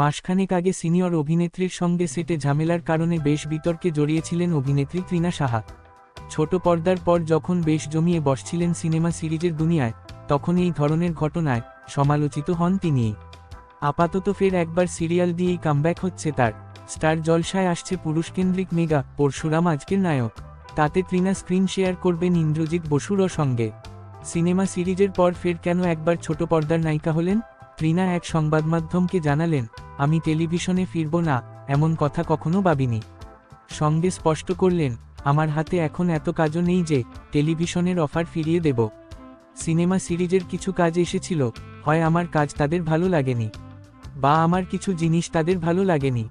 মাসখানেক আগে সিনিয়র অভিনেত্রীর সঙ্গে সেটে ঝামেলার কারণে বেশ বিতর্কে জড়িয়েছিলেন অভিনেত্রী তৃণা সাহা। ছোট পর্দার পর যখন বেশ জমিয়ে বসছিলেন সিনেমা সিরিজের দুনিয়ায়, তখন এই ধরনের ঘটনায় সমালোচিত হন তিনি। আপাতত ফের একবার সিরিয়াল দিয়েই কামব্যাক হচ্ছে তার। স্টার জলসায় আসছে পুরুষকেন্দ্রিক মেগা পরশুরাম আজকের নায়ক। তাতে তৃণা স্ক্রিন শেয়ার করবেন ইন্দ্রজিৎ বসুরও সঙ্গে। সিনেমা সিরিজের পর ফের কেন একবার ছোট পর্দার নায়িকা হলেন? তৃণা এক সংবাদমাধ্যমকে জানালেন আমি টেলিভিশনে ফিরব না, এমন কথা কখনো ভাবিনি। সঙ্গে স্পষ্ট করলেন, আমার হাতে এখন এত কাজও নেই যে, টেলিভিশনের অফার ফিরিয়ে দেব। সিনেমা সিরিজের কিছু কাজ এসেছিল, হয় আমার কাজ তাদের ভালো লাগেনি, বা আমার কিছু জিনিস তাদের ভালো লাগেনি।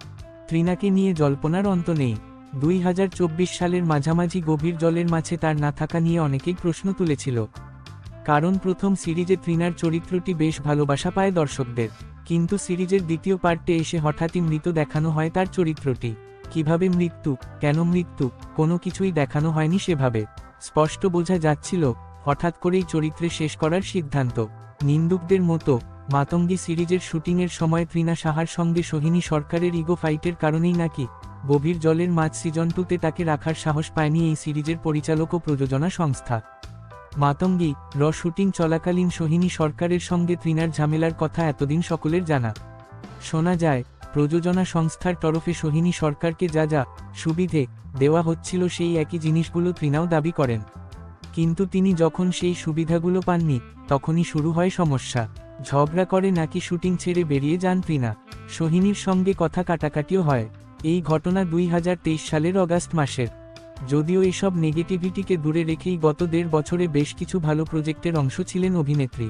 তৃণাকে নিয়ে জল্পনার অন্ত নেই। দুই হাজার চব্বিশ সালের মাঝামাঝি গভীর জলের মাঝে তার না থাকা নিয়ে অনেকেই প্রশ্ন তুলেছিল। কারণ প্রথম সিরিজে তৃণার চরিত্রটি বেশ ভালোবাসা পায় দর্শকদের। কিন্তু সিরিজের দ্বিতীয় পার্টে এসে হঠাৎই মৃত দেখানো হয় তার চরিত্রটি। কীভাবে মৃত্যু? কেন মৃত্যু? কোনো কিছুই দেখানো হয়নি সেভাবে। স্পষ্ট বোঝা যাচ্ছিল, হঠাৎ করেই চরিত্রে শেষ করার সিদ্ধান্ত। নিন্দুকদের মতো, মাতঙ্গী সিরিজের শুটিংয়ের সময় তৃণা সাহার সঙ্গে সোহিনী সরকারের ইগো ফাইটের কারণেই নাকি গভীর জলের মাছ সিজন টুতে তাকে রাখার সাহস পায়নি এই সিরিজের পরিচালক ও প্রযোজনা সংস্থা। মাতঙ্গী, র শুটিং চলাকালীন সোহিনী সরকারের সঙ্গে তৃণার ঝামেলার কথা এতদিন সকলের জানা। শোনা যায়, প্রযোজনা সংস্থার তরফে সোহিনী সরকারকে যা যা সুবিধে দেওয়া হচ্ছিল সেই একই জিনিসগুলো তৃণাও দাবি করেন। কিন্তু তিনি যখন সেই সুবিধাগুলো পাননি, তখনই শুরু হয় সমস্যা। ঝগড়া করে নাকি শুটিং ছেড়ে বেরিয়ে যান তৃণা সোহিনীর সঙ্গে কথা কাটাকাটিও হয়। এই ঘটনা দুই হাজার তেইশ সালের অগাস্ট মাসের। যদিও এসব নেগেটিভিটিকে দূরে রেখেই গত দেড় বছরে বেশ কিছু ভালো প্রজেক্টের অংশ ছিলেন অভিনেত্রী।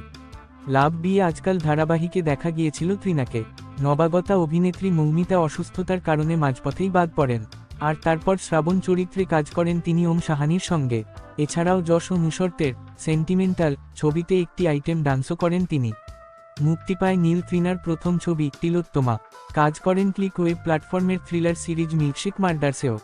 লাভ বিয়ে আজকাল ধারাবাহিকে দেখা গিয়েছিল ত্রিনাকে। নবাগতা অভিনেত্রী মৌমিতা অসুস্থতার কারণে মাঝপথেই বাদ পড়েন। আর তারপর শ্রাবণ চরিত্রে কাজ করেন তিনি ওম সাহানির সঙ্গে। এছাড়াও যশ ও নুসর্তের সেন্টিমেন্টাল ছবিতে একটি আইটেম ডান্সও করেন তিনি। মুক্তি পায় নীল ত্রিনার প্রথম ছবি তিলোত্তমা। কাজ করেন ক্লিক ওয়েব প্ল্যাটফর্মের থ্রিলার সিরিজ মিল্কশেক মার্ডার্সেও।